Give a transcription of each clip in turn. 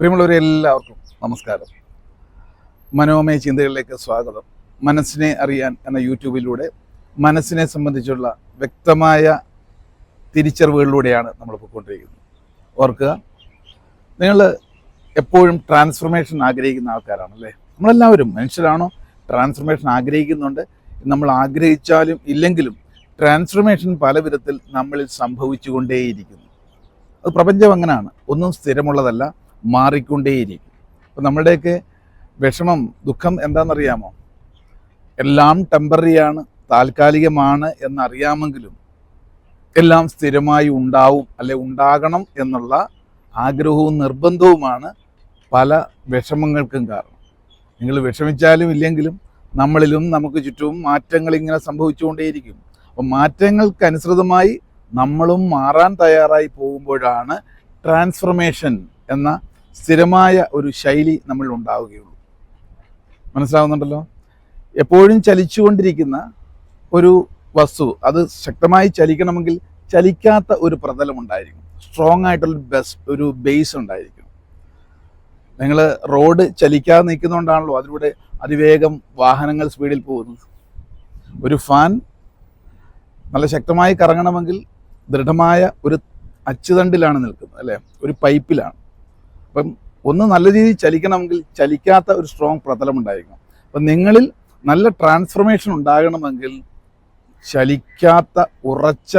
പ്രിയമുള്ളവരെ എല്ലാവർക്കും നമസ്കാരം. മനോമയ ചിന്തകളിലേക്ക് സ്വാഗതം. മനസ്സിനെ അറിയാൻ എന്ന യൂട്യൂബിലൂടെ മനസ്സിനെ സംബന്ധിച്ചുള്ള വ്യക്തമായ തിരിച്ചറിവുകളിലൂടെയാണ് നമ്മൾ പോയിക്കൊണ്ടിരിക്കുന്നത് ഓർക്കുക നിങ്ങൾ എപ്പോഴും ട്രാൻസ്ഫർമേഷൻ ആഗ്രഹിക്കുന്ന ആൾക്കാരാണല്ലേ? നമ്മളെല്ലാവരും മനുഷ്യരാണോ? ട്രാൻസ്ഫർമേഷൻ ആഗ്രഹിക്കുന്നുണ്ട്. നമ്മൾ ആഗ്രഹിച്ചാലും ഇല്ലെങ്കിലും ട്രാൻസ്ഫർമേഷൻ പല വിധത്തിൽ നമ്മളിൽ സംഭവിച്ചുകൊണ്ടേയിരിക്കുന്നു. അത് പ്രപഞ്ചം അങ്ങനെയാണ്. ഒന്നും സ്ഥിരമുള്ളതല്ല. മാറിക്കൊണ്ടേയിരിക്കും. അപ്പം നമ്മളുടെയൊക്കെ വിഷമം ദുഃഖം എന്താണെന്നറിയാമോ? എല്ലാം ടെമ്പററിയാണ് താൽക്കാലികമാണ് എന്നറിയാമെങ്കിലും എല്ലാം സ്ഥിരമായി ഉണ്ടാവും അല്ലെ ഉണ്ടാകണം എന്നുള്ള ആഗ്രഹവും നിർബന്ധവുമാണ് പല വിഷമങ്ങൾക്കും കാരണം. നിങ്ങൾ വിഷമിച്ചാലും ഇല്ലെങ്കിലും നമ്മളിലും നമുക്ക് ചുറ്റും മാറ്റങ്ങൾ ഇങ്ങനെ സംഭവിച്ചുകൊണ്ടേയിരിക്കും. അപ്പം മാറ്റങ്ങൾക്കനുസൃതമായി നമ്മളും മാറാൻ തയ്യാറായി പോകുമ്പോഴാണ് ട്രാൻസ്ഫർമേഷൻ എന്ന സ്ഥിരമായ ഒരു ശൈലി നമ്മൾ ഉണ്ടാവുകയുള്ളൂ. മനസ്സിലാവുന്നുണ്ടല്ലോ? എപ്പോഴും ചലിച്ചുകൊണ്ടിരിക്കുന്ന ഒരു വസ്തു അത് ശക്തമായി ചലിക്കണമെങ്കിൽ ചലിക്കാത്ത ഒരു പ്രതലം ഉണ്ടായിരിക്കും സ്ട്രോങ് ആയിട്ടുള്ള ബസ് ഒരു ബേസ് ഉണ്ടായിരിക്കും നിങ്ങൾ റോഡ് ചലിക്കാതെ നിൽക്കുന്നതുകൊണ്ടാണല്ലോ അതിലൂടെ അതിവേഗം വാഹനങ്ങൾ സ്പീഡിൽ പോകുന്നത്. ഒരു ഫാൻ നല്ല ശക്തമായി കറങ്ങണമെങ്കിൽ ദൃഢമായ ഒരു അച്ചുതണ്ടിലാണ് നിൽക്കുന്നത് അല്ലേ? ഒരു പൈപ്പിലാണ് അപ്പം ഒന്ന് നല്ല രീതിയിൽ ചലിക്കണമെങ്കിൽ ചലിക്കാത്ത ഒരു സ്ട്രോങ് പ്രതലം ഉണ്ടായിരിക്കണം. അപ്പം നിങ്ങളിൽ നല്ല ട്രാൻസ്ഫർമേഷൻ ഉണ്ടാകണമെങ്കിൽ ചലിക്കാത്ത ഉറച്ച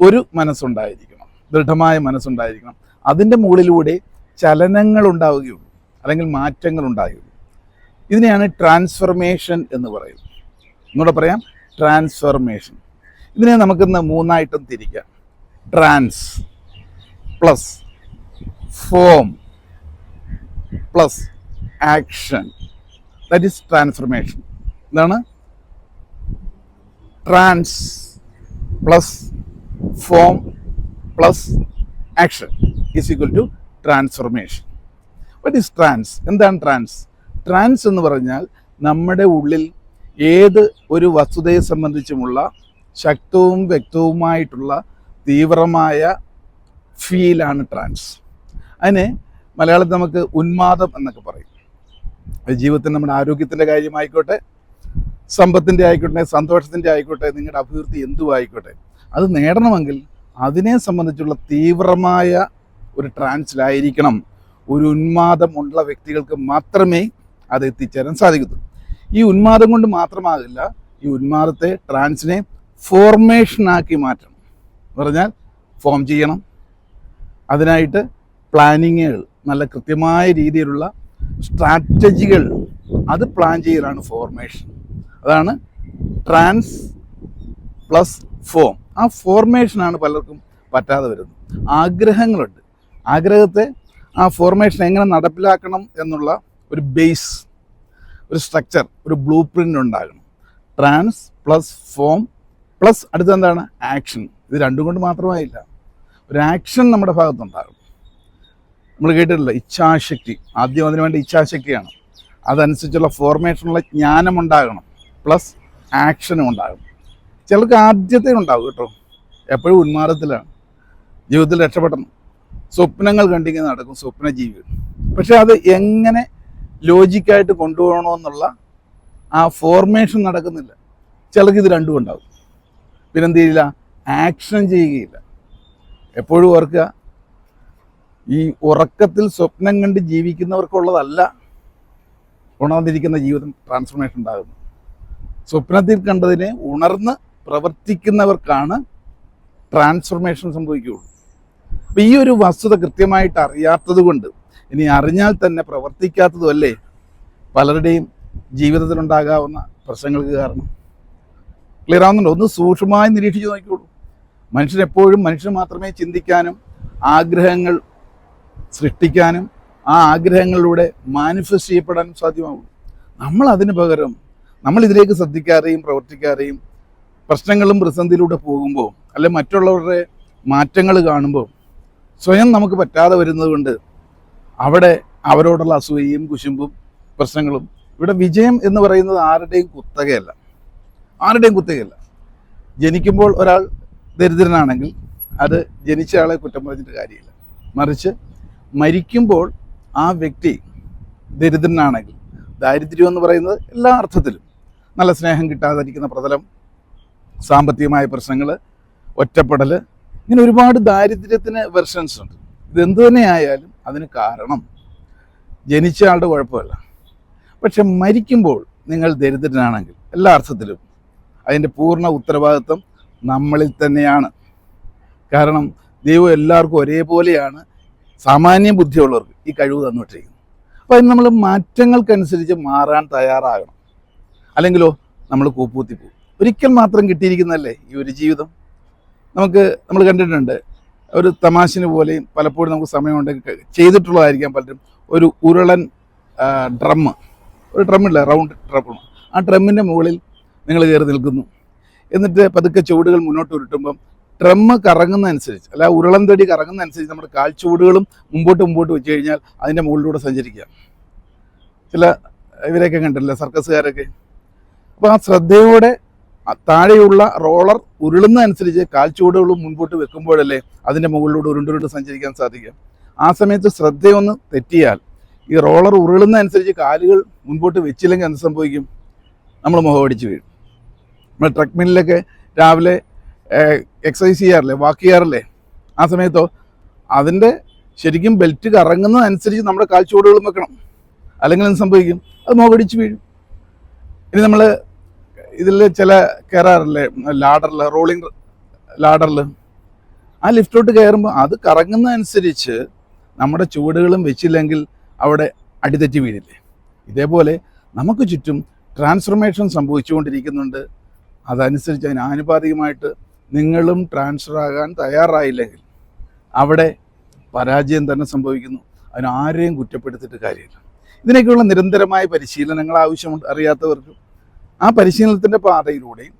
ഒരു മനസ്സുണ്ടായിരിക്കണം. ദൃഢമായ മനസ്സുണ്ടായിരിക്കണം. അതിന്റെ മുകളിലൂടെ ചലനങ്ങൾ ഉണ്ടാവുകയുള്ളൂ. അല്ലെങ്കിൽ മാറ്റങ്ങൾ ഉണ്ടാകുകയുള്ളൂ ഇതിനെയാണ് ട്രാൻസ്ഫർമേഷൻ എന്ന് പറയുന്നത്. ഒന്നുകൂടെ പറയാം. ട്രാൻസ്ഫർമേഷൻ ഇതിനെ നമുക്കിന്ന് മൂന്നായിട്ടും തിരിക്കാം. Trans plus form plus action that is transformation എന്താണ്? Trans plus form plus action is equal to transformation what is trans എന്താണ് ട്രാൻസ് ട്രാൻസ് എന്ന് പറഞ്ഞാൽ നമ്മുടെ ഉള്ളിൽ ഏത് ഒരു വസ്തുതയെ സംബന്ധിച്ചുമുള്ള ശക്തവും വ്യക്തവുമായിട്ടുള്ള തീവ്രമായ ഫീലാണ് ട്രാൻസ് അതിനെ മലയാളത്തിൽ നമുക്ക് ഉന്മാദം എന്നൊക്കെ പറയും. ജീവിതത്തിൽ നമ്മുടെ ആരോഗ്യത്തിന്റെ കാര്യമായിക്കോട്ടെ സമ്പത്തിന്റെ ആയിക്കോട്ടെ സന്തോഷത്തിന്റെ ആയിക്കോട്ടെ നിങ്ങളുടെ അഭിവൃദ്ധി എന്തും ആയിക്കോട്ടെ അത് നേടണമെങ്കിൽ അതിനെ സംബന്ധിച്ചുള്ള തീവ്രമായ ഒരു ട്രാൻസിലായിരിക്കണം. ഒരു ഉന്മാദം ഉള്ള വ്യക്തികൾക്ക് മാത്രമേ അത് എത്തിച്ചേരാൻ സാധിക്കത്തുള്ളൂ ഈ ഉന്മാദം കൊണ്ട് മാത്രമാകില്ല ഈ ഉന്മാദത്തെ ട്രാൻസിനെ ഫോർമേഷനാക്കി മാറ്റണം. പറഞ്ഞാൽ ഫോം ചെയ്യണം. അതിനായിട്ട് പ്ലാനിങ്ങുകൾ നല്ല കൃത്യമായ രീതിയിലുള്ള സ്ട്രാറ്റജികൾ അത് പ്ലാൻ ചെയ്യലാണ് ഫോർമേഷൻ അതാണ് ട്രാൻസ് പ്ലസ് ഫോം ആ ഫോർമേഷനാണ് പലർക്കും പറ്റാതെ വരുന്നത്. ആഗ്രഹങ്ങളുണ്ട്. ആഗ്രഹത്തെ ആ ഫോർമേഷൻ എങ്ങനെ നടപ്പിലാക്കണം എന്നുള്ള ഒരു ബേസ് ഒരു സ്ട്രക്ചർ ഒരു ബ്ലൂ പ്രിന്റ് ഉണ്ടാകണം. ട്രാൻസ് പ്ലസ് ഫോം പ്ലസ് അടുത്തെന്താണ് ആക്ഷൻ ഇത് രണ്ടും കൊണ്ട് മാത്രമായില്ല. ഒരു ആക്ഷൻ നമ്മുടെ ഭാഗത്തുണ്ടാകും നമ്മൾ കേട്ടിട്ടില്ല? ഇച്ഛാശക്തി. ആദ്യം അതിന് വേണ്ട ഇച്ഛാശക്തിയാണ്. അതനുസരിച്ചുള്ള ഫോർമേഷനുള്ള ജ്ഞാനം ഉണ്ടാകണം പ്ലസ് ആക്ഷനും ഉണ്ടാകും ചിലർക്ക് ആദ്യത്തെ ഉണ്ടാവും കേട്ടോ. എപ്പോഴും ഉന്മാദത്തിലാണ്. ജീവിതത്തിൽ രക്ഷപ്പെടണം. സ്വപ്നങ്ങൾ കണ്ടിങ്ങനെ നടക്കും. സ്വപ്ന സ്വപ്നജീവികൾ. പക്ഷെ അത് എങ്ങനെ ലോജിക്കായിട്ട് കൊണ്ടുപോകണമെന്നുള്ള ആ ഫോർമേഷൻ നടക്കുന്നില്ല. ചിലർക്ക് ഇത് രണ്ടും ഉണ്ടാവും. പിന്നെന്ത് ചെയ്യില്ല? ആക്ഷൻ ചെയ്യുകയില്ല. എപ്പോഴും ഓർക്കുക ഈ ഉറക്കത്തിൽ സ്വപ്നം കണ്ട് ജീവിക്കുന്നവർക്കുള്ളതല്ല ഉണർന്നിരിക്കുന്ന ജീവിതം ട്രാൻസ്ഫോർമേഷൻ ഉണ്ടാകുന്നത്. സ്വപ്നത്തിൽ കണ്ടതിനെ ഉണർന്ന് പ്രവർത്തിക്കുന്നവർക്കാണ് ട്രാൻസ്ഫോർമേഷൻ സംഭവിക്കുകയുള്ളൂ. അപ്പം ഈ ഒരു വസ്തുത കൃത്യമായിട്ട് അറിയാത്തത് കൊണ്ട് ഇനി അറിഞ്ഞാൽ തന്നെ പ്രവർത്തിക്കാത്തതുമല്ലേ പലരുടെയും ജീവിതത്തിലുണ്ടാകാവുന്ന പ്രശ്നങ്ങൾക്ക് കാരണം. ക്ലിയർ ആവുന്നുണ്ടോ? ഒന്ന് സൂക്ഷ്മമായി നിരീക്ഷിച്ച് നോക്കിക്കോളൂ. മനുഷ്യൻ എപ്പോഴും മനുഷ്യൻ മാത്രമേ ചിന്തിക്കാനും ആഗ്രഹങ്ങൾ സൃഷ്ടിക്കാനും ആ ആഗ്രഹങ്ങളിലൂടെ മാനിഫെസ്റ്റ് ചെയ്യപ്പെടാനും സാധ്യമാവുള്ളൂ. നമ്മൾ അതിന് പകരം നമ്മൾ ഇതിലേക്ക് ശ്രദ്ധിക്കാറേയും പ്രവർത്തിക്കാറേയും പ്രശ്നങ്ങളും പ്രതിസന്ധിയിലൂടെ പോകുമ്പോൾ അല്ലെ മറ്റുള്ളവരുടെ മാറ്റങ്ങൾ കാണുമ്പോൾ സ്വയം നമുക്ക് പറ്റാതെ വരുന്നത് കൊണ്ട് അവിടെ അവരോടുള്ള അസൂയയും കുശുമ്പും പ്രശ്നങ്ങളും ഇവിടെ വിജയം എന്ന് പറയുന്നത് ആരുടെയും കുത്തകയല്ല. ആരുടെയും കുത്തകയല്ല. ജനിക്കുമ്പോൾ ഒരാൾ ദരിദ്രനാണെങ്കിൽ അത് ജനിച്ച ആളെ കുറ്റം പറഞ്ഞിട്ട് കാര്യമില്ല. മറിച്ച് മരിക്കുമ്പോൾ ആ വ്യക്തി ദരിദ്രനാണെങ്കിൽ ദാരിദ്ര്യം എന്ന് പറയുന്നത് എല്ലാ അർത്ഥത്തിലും നല്ല സ്നേഹം കിട്ടാതിരിക്കുന്ന പ്രതലം സാമ്പത്തികമായ പ്രശ്നങ്ങൾ ഒറ്റപ്പെടൽ ഇങ്ങനെ ഒരുപാട് ദാരിദ്ര്യത്തിന് വെർഷൻസ് ഉണ്ട്. ഇതെന്തു തന്നെ ആയാലും അതിന് കാരണം ജനിച്ച ആളുടെ കുഴപ്പമല്ല. പക്ഷെ മരിക്കുമ്പോൾ നിങ്ങൾ ദരിദ്രനാണെങ്കിൽ എല്ലാ അർത്ഥത്തിലും അതിന്റെ പൂർണ ഉത്തരവാദിത്വം നമ്മളിൽ തന്നെയാണ്. കാരണം ദൈവം എല്ലാവർക്കും ഒരേപോലെയാണ് സാമാന്യ ബുദ്ധിയുള്ളവർക്ക് ഈ കഴിവ് തന്നുവിട്ടിരിക്കുന്നു അപ്പോൾ അതിന് നമ്മൾ മാറ്റങ്ങൾക്കനുസരിച്ച് മാറാൻ തയ്യാറാകണം. അല്ലെങ്കിലോ നമ്മൾ കൂപ്പൂത്തി പോകും. ഒരിക്കൽ മാത്രം കിട്ടിയിരിക്കുന്നതല്ലേ ഈ ഒരു ജീവിതം? നമുക്ക് നമ്മൾ കണ്ടിട്ടുണ്ട് ഒരു തമാശന് പോലെയും പലപ്പോഴും നമുക്ക് സമയമുണ്ടെങ്കിൽ ചെയ്തിട്ടുള്ളതായിരിക്കാം പലരും. ഒരു ഉരുളൻ ഡ്രമ്മ് ഒരു ഡ്രമ്മില്ല റൗണ്ട് ഡ്രം. ആ ഡ്രമ്മിന്റെ മുകളിൽ നിങ്ങൾ കയറി നിൽക്കുന്നു. എന്നിട്ട് പതുക്കെ ചുവടുകൾ മുന്നോട്ട് ഉരുട്ടുമ്പം ഡ്രമ്മ് കറങ്ങുന്നതനുസരിച്ച് അല്ല ഉരുളം തടി കറങ്ങുന്നതനുസരിച്ച് നമ്മുടെ കാൽച്ചുവടുകളും മുമ്പോട്ട് മുമ്പോട്ട് വെച്ച് കഴിഞ്ഞാൽ അതിന്റെ മുകളിലൂടെ സഞ്ചരിക്കാം ചില ഇവരെയൊക്കെ കണ്ടില്ല സർക്കസുകാരൊക്കെ? അപ്പോൾ ആ ശ്രദ്ധയോടെ താഴെയുള്ള റോളർ ഉരുളുന്നതനുസരിച്ച് കാൽച്ചുവടുകളും മുൻപോട്ട് വെക്കുമ്പോഴല്ലേ അതിന്റെ മുകളിലൂടെ ഉരുണ്ടുരുണ്ട് സഞ്ചരിക്കാൻ സാധിക്കുക. ആ സമയത്ത് ശ്രദ്ധയൊന്ന് തെറ്റിയാൽ ഈ റോളർ ഉരുളുന്നതനുസരിച്ച് കാലുകൾ മുൻപോട്ട് വെച്ചില്ലെങ്കിൽ എന്ത് സംഭവിക്കും? നമ്മൾ മുഖമടിച്ച് വീഴും. നമ്മൾ ട്രക്ക് മില്ലിലൊക്കെ രാവിലെ എക്സസൈസ് ചെയ്യാറില്ലേ? വാക്ക് ചെയ്യാറില്ലേ? ആ സമയത്തോ? അതിന്റെ ശരിക്കും ബെൽറ്റ് കറങ്ങുന്നതനുസരിച്ച് നമ്മുടെ കാൽച്ചുവടുകൾ വെക്കണം. അല്ലെങ്കിൽ എന്ത് സംഭവിക്കും? അത് മുഖടിച്ച് വീഴും. ഇനി നമ്മൾ ഇതിൽ ചില കയറാറില്ലേ? ലാഡറിൽ റോളിംഗ് ലാഡറിൽ ആ ലിഫ്റ്റോട്ട് കയറുമ്പോൾ അത് കറങ്ങുന്നതനുസരിച്ച് നമ്മുടെ ചുവടുകളും വെച്ചില്ലെങ്കിൽ അവിടെ അടിതെറ്റി വീഴില്ലേ? ഇതേപോലെ നമുക്ക് ചുറ്റും ട്രാൻസ്ഫർമേഷൻ സംഭവിച്ചുകൊണ്ടിരിക്കുന്നുണ്ട്. അതനുസരിച്ച് അതിന് ആനുപാതികമായിട്ട് നിങ്ങളും ട്രാൻസ്ഫർ ആകാൻ തയ്യാറായില്ലെങ്കിൽ അവിടെ പരാജയം തന്നെ സംഭവിക്കുന്നു. അതിന് ആരെയും കുറ്റപ്പെടുത്തിയിട്ട് കാര്യമില്ല. ഇതിനൊക്കെയുള്ള നിരന്തരമായ പരിശീലനങ്ങൾ ആവശ്യമുണ്ട് അറിയാത്തവർക്ക്. ആ പരിശീലനത്തിന്റെ പാതയിലൂടെയും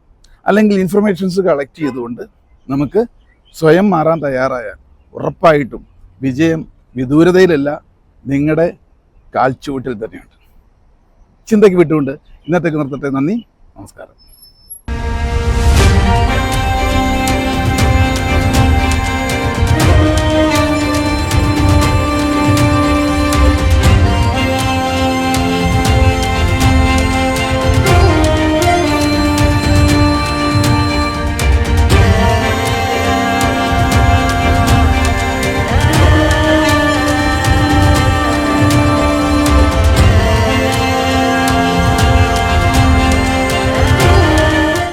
അല്ലെങ്കിൽ ഇൻഫർമേഷൻസ് കളക്ട് ചെയ്തുകൊണ്ട് നമുക്ക് സ്വയം മാറാൻ തയ്യാറായാൽ ഉറപ്പായിട്ടും വിജയം വിദൂരതയിലല്ല നിങ്ങളുടെ കാൽച്ചുവട്ടിൽ തന്നെയുണ്ട്. ചിന്തയ്ക്ക് വിട്ടുകൊണ്ട് ഇന്നത്തേക്ക് നിർത്തട്ടെ. നന്ദി. നമസ്കാരം.